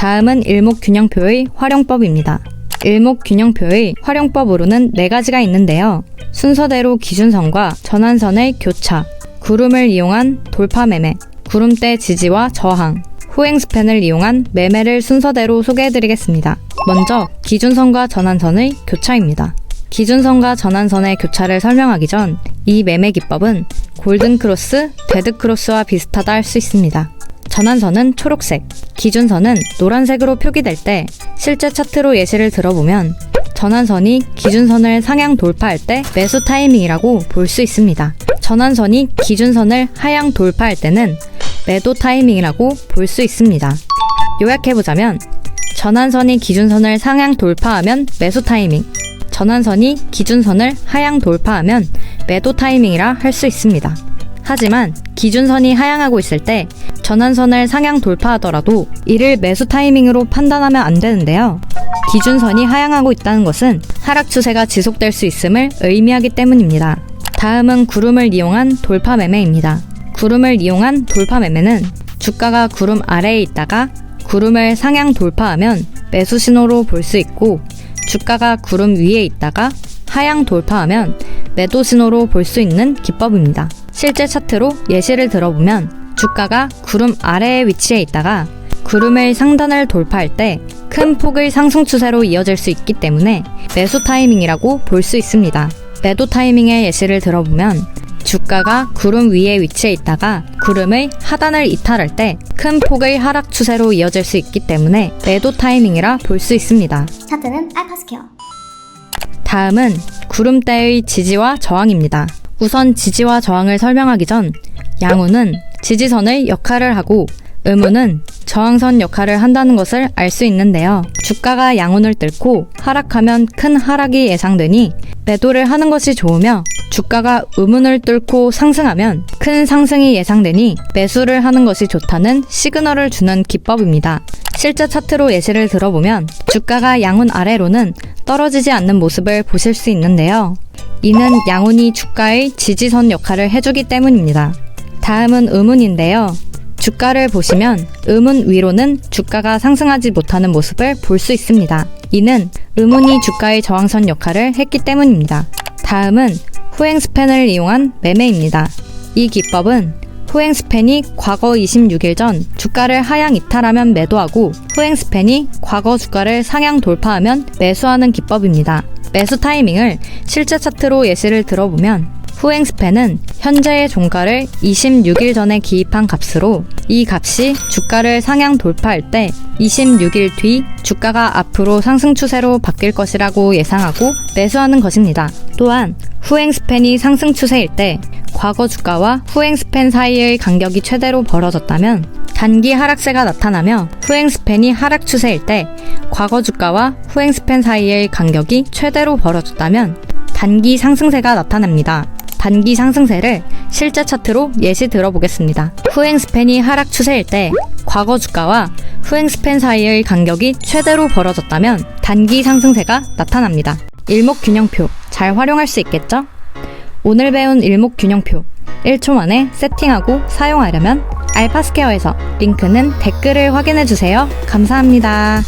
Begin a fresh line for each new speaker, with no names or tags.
다음은 일목균형표의 활용법입니다. 일목균형표의 활용법으로는 네 가지가 있는데요. 순서대로 기준선과 전환선의 교차, 구름을 이용한 돌파 매매, 구름대 지지와 저항, 후행 스팬을 이용한 매매를 순서대로 소개해드리겠습니다. 먼저 기준선과 전환선의 교차입니다. 기준선과 전환선의 교차를 설명하기 전 이 매매 기법은 골든 크로스, 데드 크로스와 비슷하다 할 수 있습니다. 전환선은 초록색, 기준선은 노란색으로 표기될 때 실제 차트로 예시를 들어보면 전환선이 기준선을 상향 돌파할 때 매수 타이밍이라고 볼 수 있습니다. 전환선이 기준선을 하향 돌파할 때는 매도 타이밍이라고 볼 수 있습니다. 요약해보자면 전환선이 기준선을 상향 돌파하면 매수 타이밍, 전환선이 기준선을 하향 돌파하면 매도 타이밍이라 할 수 있습니다. 하지만 기준선이 하향하고 있을 때 전환선을 상향 돌파하더라도 이를 매수 타이밍으로 판단하면 안 되는데요. 기준선이 하향하고 있다는 것은 하락 추세가 지속될 수 있음을 의미하기 때문입니다. 다음은 구름을 이용한 돌파 매매입니다. 구름을 이용한 돌파 매매는 주가가 구름 아래에 있다가 구름을 상향 돌파하면 매수 신호로 볼 수 있고 주가가 구름 위에 있다가 하향 돌파하면 매도 신호로 볼 수 있는 기법입니다. 실제 차트로 예시를 들어보면 주가가 구름 아래에 위치해 있다가 구름의 상단을 돌파할 때 큰 폭의 상승 추세로 이어질 수 있기 때문에 매수 타이밍이라고 볼 수 있습니다. 매도 타이밍의 예시를 들어보면 주가가 구름 위에 위치해 있다가 구름의 하단을 이탈할 때 큰 폭의 하락 추세로 이어질 수 있기 때문에 매도 타이밍이라 볼 수 있습니다.
차트는 알파스퀘어.
다음은 구름대의 지지와 저항입니다. 우선 지지와 저항을 설명하기 전 양호는 지지선의 역할을 하고 음우는 저항선 역할을 한다는 것을 알 수 있는데요. 주가가 양운을 뚫고 하락하면 큰 하락이 예상되니 매도를 하는 것이 좋으며 주가가 음운을 뚫고 상승하면 큰 상승이 예상되니 매수를 하는 것이 좋다는 시그널을 주는 기법입니다. 실제 차트로 예시를 들어보면 주가가 양운 아래로는 떨어지지 않는 모습을 보실 수 있는데요. 이는 양운이 주가의 지지선 역할을 해주기 때문입니다. 다음은 음운인데요. 주가를 보시면 음운 위로는 주가가 상승하지 못하는 모습을 볼 수 있습니다. 이는 음운이 주가의 저항선 역할을 했기 때문입니다. 다음은 후행 스팬을 이용한 매매입니다. 이 기법은 후행 스팬이 과거 26일 전 주가를 하향 이탈하면 매도하고 후행 스팬이 과거 주가를 상향 돌파하면 매수하는 기법입니다. 매수 타이밍을 실제 차트로 예시를 들어보면 후행 스팬은 현재의 종가를 26일 전에 기입한 값으로 이 값이 주가를 상향 돌파할 때 26일 뒤 주가가 앞으로 상승 추세로 바뀔 것이라고 예상하고 매수하는 것입니다. 또한 후행 스팬이 상승 추세일 때 과거 주가와 후행 스팬 사이의 간격이 최대로 벌어졌다면 단기 하락세가 나타나며 후행 스팬이 하락 추세일 때 과거 주가와 후행 스팬 사이의 간격이 최대로 벌어졌다면 단기 상승세가 나타납니다. 단기 상승세를 실제 차트로 예시 들어보겠습니다. 후행 스팬이 하락 추세일 때 과거 주가와 후행 스팬 사이의 간격이 최대로 벌어졌다면 단기 상승세가 나타납니다. 일목균형표 잘 활용할 수 있겠죠? 오늘 배운 일목균형표 1초 만에 세팅하고 사용하려면 알파스퀘어에서 링크는 댓글을 확인해 주세요. 감사합니다.